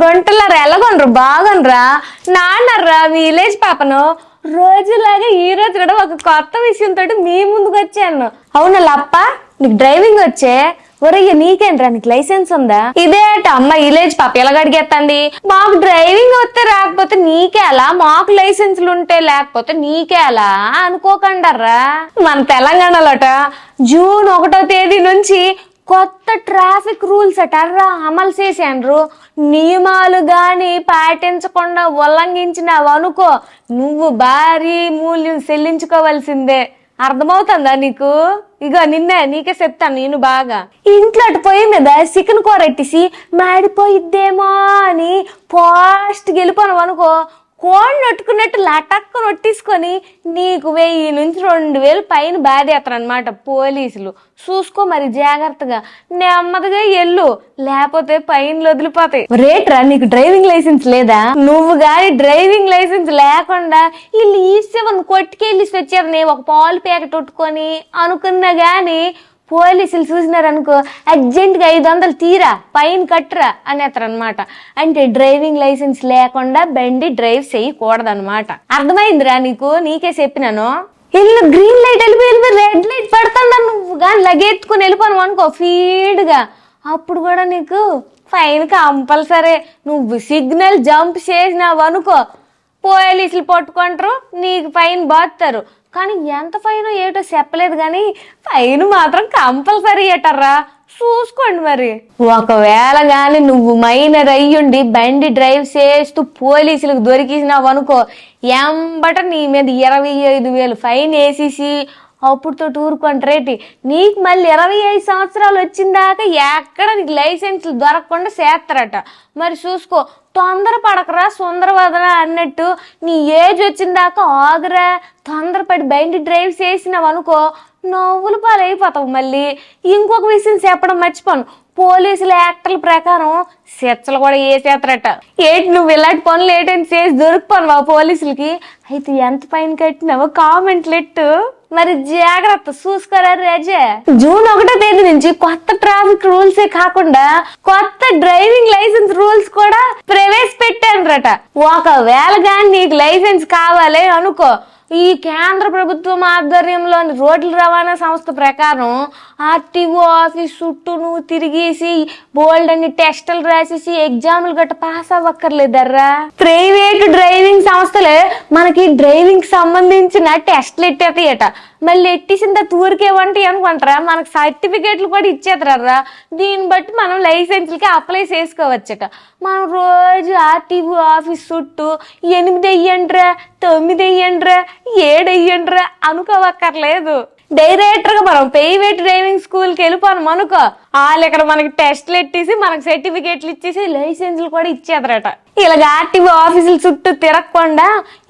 బంటలారా ఎలాగొనరు? బాగోనరా? నాన్నర్రా village పాపను? రోజులాగా ఈ రోజు కూడా ఒక కొత్త విషయంతో మీ ముందుకు వచ్చాను అవునా లప్ప? నీకు డ్రైవింగ్ వచ్చే? ఒరయ్య నీకేంట్రా? నీకు లైసెన్స్ ఉందా? ఇదేట అమ్మ విలేజ్ పాప ఎలాగడిగేస్తుంది మాకు డ్రైవింగ్ వస్తే రాకపోతే నీకేలా మాకు లైసెన్సులు ఉంటే లేకపోతే నీకేలా అనుకోకండర్రా. మన తెలంగాణలోట జూన్ ఒకటో తేదీ నుంచి కొత్త ట్రాఫిక్ రూల్స్ అటర్రా అమలు చేశాను నియమాలు కానీ పాటించకుండా ఉల్లంఘించినావు అనుకో నువ్వు భారీ మూల్యం చెల్లించుకోవాల్సిందే. అర్థమవుతుందా నీకు? ఇగో నిన్నే నీకే చెప్తాను నేను బాగా. ఇంట్లో అటు పొయ్యి మీద చికెన్ కూర ఎట్టేసి మాడిపోయిద్దేమో అని ఫాస్ట్ గెలిపోను అనుకో కోడి నొట్టుకున్నట్టు లటక్కు నొట్టేసుకొని నీకు వెయ్యి నుంచి రెండు వేలు పైన బాధేస్తారు అనమాట పోలీసులు. చూసుకో మరి జాగ్రత్తగా. నెమ్మదిగా ఎల్లు లేకపోతే పైన వదిలిపోతాయి. రేట్రా నీకు డ్రైవింగ్ లైసెన్స్ లేదా? నువ్వు గాని డ్రైవింగ్ లైసెన్స్ లేకుండా వీళ్ళు ఈ సెవెన్ కొట్టుకెళ్ళి వచ్చారు ఒక పాలు ప్యాకెట్ కొట్టుకొని అనుకున్నా గాని పోలీసులు చూసినారనుకో అర్జెంట్గా ఐదు వందలు తీరా పైన కట్టరా అనేస్తారు అనమాట అంటే డ్రైవింగ్ లైసెన్స్ లేకుండా బండి డ్రైవ్ చేయకూడదనమాట అర్థమైందిరా నీకు? నీకే చెప్పినాను. ఇల్లు గ్రీన్ లైట్ వెళ్ళిపోయి వెళ్ళిపోయి రెడ్ లైట్ పడుతుందా నువ్వు? కానీ లగెత్తుకుని వెళ్ళిపోను అనుకో ఫీడ్గా. అప్పుడు కూడా నీకు ఫైన్ కంపల్సరీ. నువ్వు సిగ్నల్ జంప్ చేసినావు అనుకో పోలీసులు పట్టుకుంటారు నీకు ఫైన్ బాస్తారు కానీ ఎంత ఫైన్ ఏటో చెప్పలేదు కానీ ఫైన్ మాత్రం కంపల్సరీ ఏటర్రా. చూసుకోండి మరి. ఒకవేళ గాని నువ్వు మైనర్ అయ్యుండి బండి డ్రైవ్ చేస్తూ పోలీసులకు దొరికిసినావు అనుకో ఎంబట నీ మీద ఇరవై ఐదు వేలు ఫైన్ వేసేసి అప్పుడుతో ఊరుకుంటారేటి నీకు మళ్ళీ ఇరవై ఐదు సంవత్సరాలు వచ్చిందాక ఎక్కడ నీకు లైసెన్స్లు దొరకకుండా చేస్తారట. మరి చూసుకో తొందర పడకరా సుందరవదరా అన్నట్టు నీ ఏజ్ వచ్చిందాక ఆగరా. తొందరపడి బయట డ్రైవ్ చేసినావు అనుకో నవ్వులు పాలైపోతావు మళ్ళీ. ఇంకొక విషయం చెప్పడం మర్చిపోను. పోలీసుల యాక్టర్ల ప్రకారం శిక్షలు కూడా వేసేస్తారట. ఏంటి నువ్వు ఇలాంటి పనులు ఏంటని చేసి దొరికిపోను ఆ పోలీసులకి? అయితే ఎంత పైన కట్టినావో కామెంట్లు ఎట్టు మరి జాగ్రత్త చూసుకోరా రాజే. జూన్ ఒకటో తేదీ నుంచి కొత్త ట్రాఫిక్ రూల్సే కాకుండా కొత్త డ్రైవింగ్ లైసెన్స్ రూల్స్ కూడా ప్రవేశపెట్టారట. ఒకవేళ కానీ నీకు లైసెన్స్ కావాలి అనుకో ఈ కేంద్ర ప్రభుత్వం ఆధ్వర్యంలోని రోడ్ల రవాణా సంస్థ ప్రకారం ఆర్టీఓ ఆఫీస్ చుట్టూను తిరిగేసి బోల్డ్ అన్ని టెస్టులు రాసేసి ఎగ్జాములు గట్ట పాస్ అవ్వక్కర్లేదర్రా. ప్రైవేట్ డ్రైవింగ్ సంస్థలే మనకి డ్రైవింగ్ సంబంధించిన టెస్టులు ఎట్టేతాయట మళ్ళీ ఎట్టేసిన తర్వాత ఊరికేమంటే అనుకుంటారా? మనకు సర్టిఫికేట్లు కూడా ఇచ్చేతారా దీన్ని బట్టి మనం లైసెన్స్లకి అప్లై చేసుకోవచ్చట. మనం రోజు ఆర్టీఓ ఆఫీస్ చుట్టూ ఎనిమిది వెయ్యండ్రా తొమ్మిది వెయ్యండ్రా ఏడు వెయ్యండ్రా అనుకోవక్కర్లేదు. డైరెక్టర్గా మనం ప్రైవేట్ డ్రైవింగ్ స్కూల్కి వెళ్ళిపోను అనుకో వాళ్ళు ఇక్కడ మనకి టెస్ట్లు ఎట్టేసి మనకి సర్టిఫికేట్లు ఇచ్చేసి లైసెన్సులు కూడా ఇచ్చేదరట. ఇలాగ ఆర్టీఓ ఆఫీసుల చుట్టూ తిరగకుండా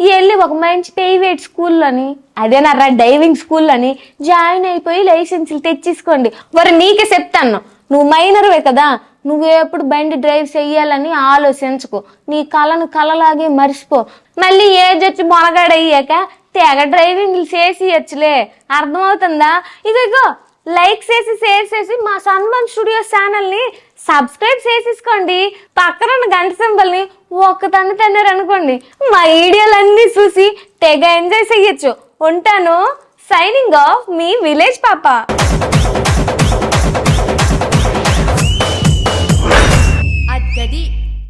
వెళ్ళి ఒక మంచి ప్రైవేట్ స్కూల్లోని డైవింగ్ డ్రైవింగ్ స్కూల్లోని జాయిన్ అయిపోయి లైసెన్సులు తెచ్చేసుకోండి. మరి నీకే చెప్తాను. నువ్వు మైనర్వే కదా నువ్వు ఎప్పుడు బండి డ్రైవ్ చెయ్యాలని ఆలోచించుకో. నీ కళను కలలాగే మర్చిపో. మళ్ళీ ఏజ్ వచ్చి మొనగాడయ్యాక తెగ డ్రైవింగ్ చేసియచ్చులే అర్థమవుతుందా? ఇగో ఇగో లైక్ చేసి షేర్ చేసి మా సన్మన్ స్టూడియో ఛానల్ని సబ్స్క్రైబ్ చేసేసుకోండి. పక్కన ఉన్న గంట సింబల్ని ఒక్క తన్ను తిన్నారు అనుకోండి మా వీడియోలన్నీ చూసి తెగ ఎంజాయ్ చెయ్యొచ్చు. ఉంటాను. సైనింగ్ ఆఫ్ మీ విలేజ్ పాప.